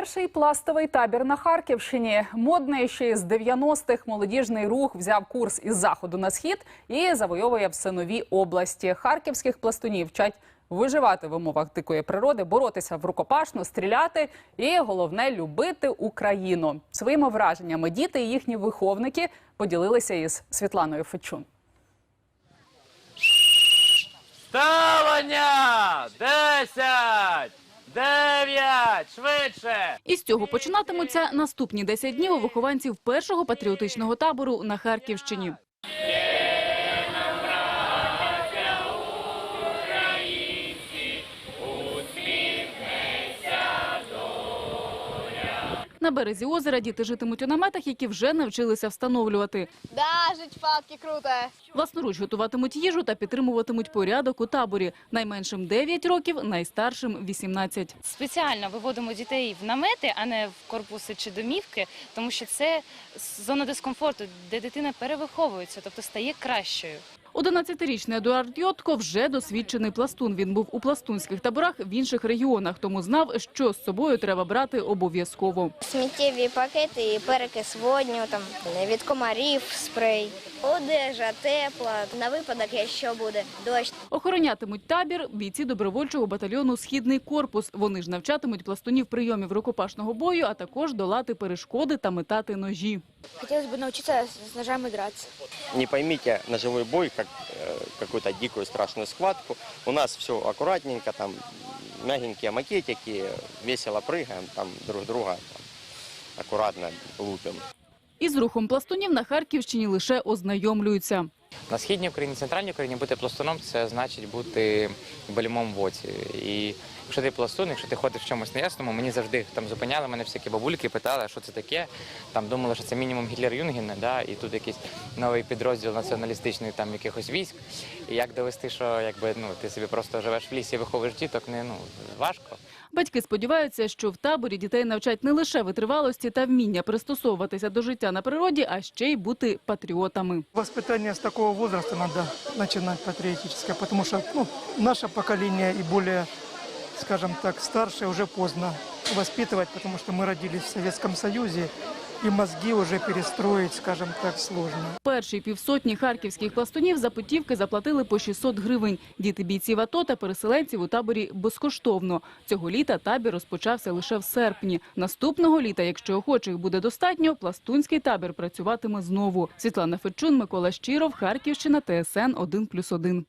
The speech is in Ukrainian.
Перший пластовий табір на Харківщині. Модний ще з 90-х молодіжний рух взяв курс із заходу на схід і завойовує все нові області. Харківських пластунів вчать виживати в умовах дикої природи, боротися в рукопашну, стріляти і головне любити Україну. Своїми враженнями діти і їхні виховники поділилися із Світланою Фечун. Ставання! Десять! Дев'ять! Швидше! Із цього починатимуться наступні 10 днів у вихованців першого патріотичного табору на Харківщині. На березі озера діти житимуть у наметах, які вже навчилися встановлювати. Да, жить в палатке круто. Власноруч готуватимуть їжу та підтримуватимуть порядок у таборі. Найменшим 9 років, найстаршим 18. Спеціально виводимо дітей в намети, а не в корпуси чи домівки, тому що це зона дискомфорту, де дитина перевиховується, тобто стає кращою. 11-річний Едуард Йотко вже досвідчений пластун. Він був у пластунських таборах в інших регіонах, тому знав, що з собою треба брати обов'язково. Сміттєві пакети і перекис водню, там від комарів спрей, одежа тепла, на випадок, якщо буде дощ. Охоронятимуть табір бійці добровольчого батальйону Східний корпус. Вони ж навчатимуть пластунів прийомів рукопашного бою, а також долати перешкоди та метати ножі. Хотілося б навчитися з ножами дратися. Не поймите ножевой бой как э, какую-то дикую страшную схватку. У нас все аккуратненько, там мягенькие макетики, весело прыгаем, там друг друга там, аккуратно лупим. Із рухом пластунів на Харківщині лише ознайомлюються. На східній Україні, центральній Україні бути пластуном це значить бути болімом в оці. І якщо ти пластун, якщо ти ходиш в чомусь неясному, мені завжди там зупиняли мене всякі бабульки, питали, що це таке. Там думали, що це мінімум Гітлер Юнгена, да, і тут якийсь новий підрозділ націоналістичний там якихось військ. І як довести, що якби ну ти собі просто живеш в лісі, виховуєш діток, не ну важко. Батьки сподіваються, що в таборі дітей навчать не лише витривалості та вміння пристосовуватися до життя на природі, а ще й бути патріотами. Воспитание с такого возраста надо начинать патриотическое, потому что ну, наше поколение и более, скажем так, старшее уже поздно воспитывать, потому что мы родились в Советском Союзе, и мозги уже перестроить, скажем так, сложно. Перші півсотні харківських пластунів за путівки заплатили по 600 гривень. Діти бійців АТО та переселенців у таборі безкоштовно. Цього літа табір розпочався лише в серпні. Наступного літа, якщо охочих буде достатньо, пластунський табір працюватиме знову. Світлана Фечун, Микола Щиров, Харківщина, ТСН 1+,1.